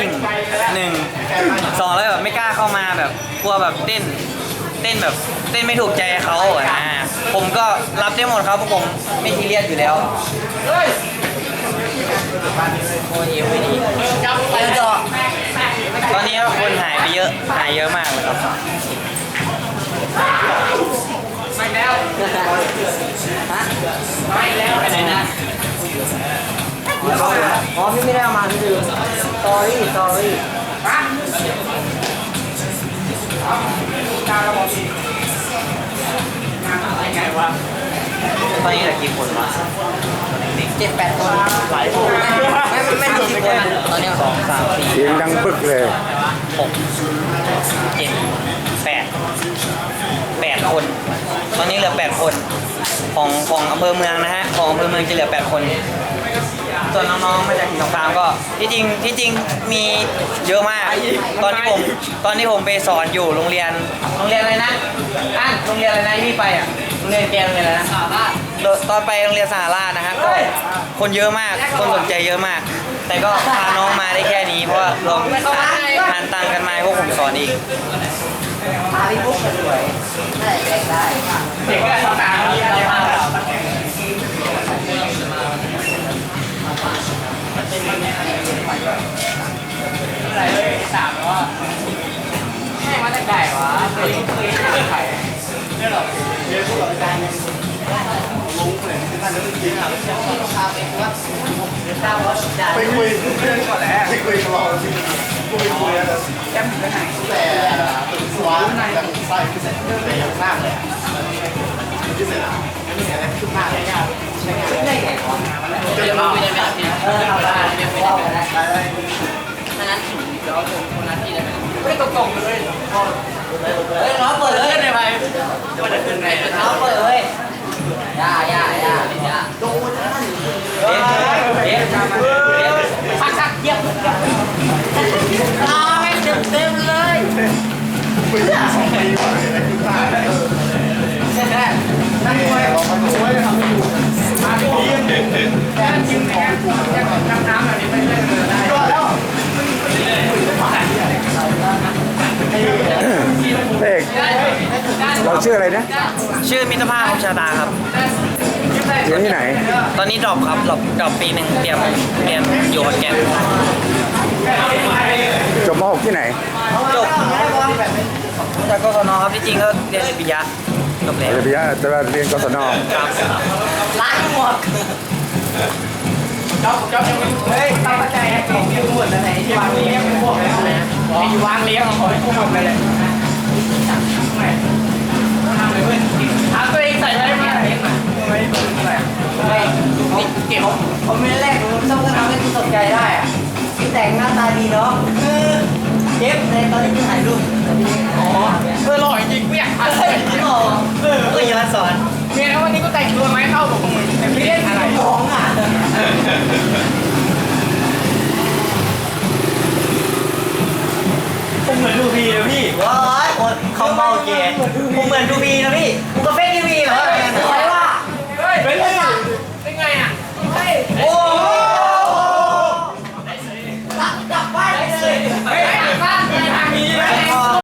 ยิ่งหนึ่งสองแล้วแบบไม่กล้าเข้ามาแบบกลัวแบบเต้น เต้นแบบเต้นไม่ถูกใจเขาอะนะผมก็รับได้หมดครับเพราะผมไม่ทีเรียสอยู่แล้วโอ้ยไม่ดีแล้วก็ตอนนี้คนหายไปเยอะหายเยอะมากเลยครับไม่แล้วฮะไม่แล้วไปไหนนะอ๋อพี่ไม่ได้เอามาพี่ดูส อรี่สอรี่ฮะตาเราบอกสิงานอะไรไงวะตอนนี้เหลือกี่คนวะเจ็ดแปดคนหลายคนไม่ไม่ไม่ถึงสิบคนตอนนี้สองสามสี่เสียงดังปึกเลย หกเจ็ดแปดแปดคน ตอนนี้เหลือแปดคน ของของอำเภอเมืองนะฮะของอำเภอเมืองจะเหลือแปดคน ส่วนน้องๆมาจากสงครามก็ที่จริงที่จริงมีเยอะมาก ตอนที่ผมตอนที่ผมไปสอนอยู่โรงเรียนโรงเรียนอะไรนะอะโรงเรียนอะไรนะที่พี่ไปอะโรงเรียนแกโรงเรียนอะไรนะตอนไปโรงเรียนสหราชนะฮะก็คนเยอะมากคนสนใจเยอะมาก แต่ก็พาน้องมาได้แค่นี้เพราะว่าเราหารตังค์กันมาพวกผมสอนองเด็กก็ทำตามนี้อะไรมาอะไรเลยสามว่าแม่งมาจากไหนวะเคยเคยเคยไข่เนี่ยหรอ ไปคุยเรื่องก่อนแหละไปคุยกับเราคุยคุยแล้วแก้มไปไหนแต่สวานแบบใส่พิเศษแต่ยังมากเลยพิเศษอะไม่มีอะไรขึ้นมากเลยเนี่ยใช้งานได้ไงวะเดี๋ยวเราไม่ได้แบบนี้เออเอาได้ไม่ได้ถ้างั้นเดี๋ยวผมคนนั้นที่ได้ไหมไม่ตรงๆเลยเฮ้ยน้องเปิดเลยขึ้นในไปจะมาขึ้นในน้องเปิดเลย ตาไม่เต็มเต็มเลยคุยสองปีก่อนอะไรขึ้นมากเลยนั่งมวยเราไปช่วยทำให้ดูมาดูแค่จิ้มของน้ำน้ำแบบนี้ไม่ได้เลยได้ก็แล้วเอกเราชื่ออะไรนะชื่อมิตรภาพของชาตาครับเรียนที่ไหน ตอนนี้ดรอปครับดรอปดรอปปีหนึ่งเตรียมเรียนอยู่ขอนแก่นจบม .6 ที่ไหน จบจากกศนครับที่จริงก็เรียนปริญญาจบแล้วเรียนพิยาแต่ว่าเรียนกศนครับล้างหมดจ๊อบจ๊อบยังไม่เฮ้ยตั้งใจให้ของยืมหมดเลยที่วางเลี้ยงเป็นพวกอะไรนะมีวางเลี้ยงของพวกหมดเลยทำเลยเว้ยถามตัวเองใส่ไว้ไหมไม่ไม่ไม่เก็บผมไม่แรกผมต้องทำให้คุณสนใจได้อะพี่แต่งหน้าตาดีเนาะ เจ็บในตอนที่พี่ถ่ายรูปอ๋อเออหล่อจริงกูอยากทำเลยโอ้เออเอออย่ามาสอนเมียนะวันนี้กูแต่งตัวไม้เข้ากับมึงแต่ไม่เล่นอะไรของอะผมเหมือนดูพีเลยพี่ว้ายคนเขาเมาเกย์ผมเหมือนดูบีนะพี่ผมกาแฟ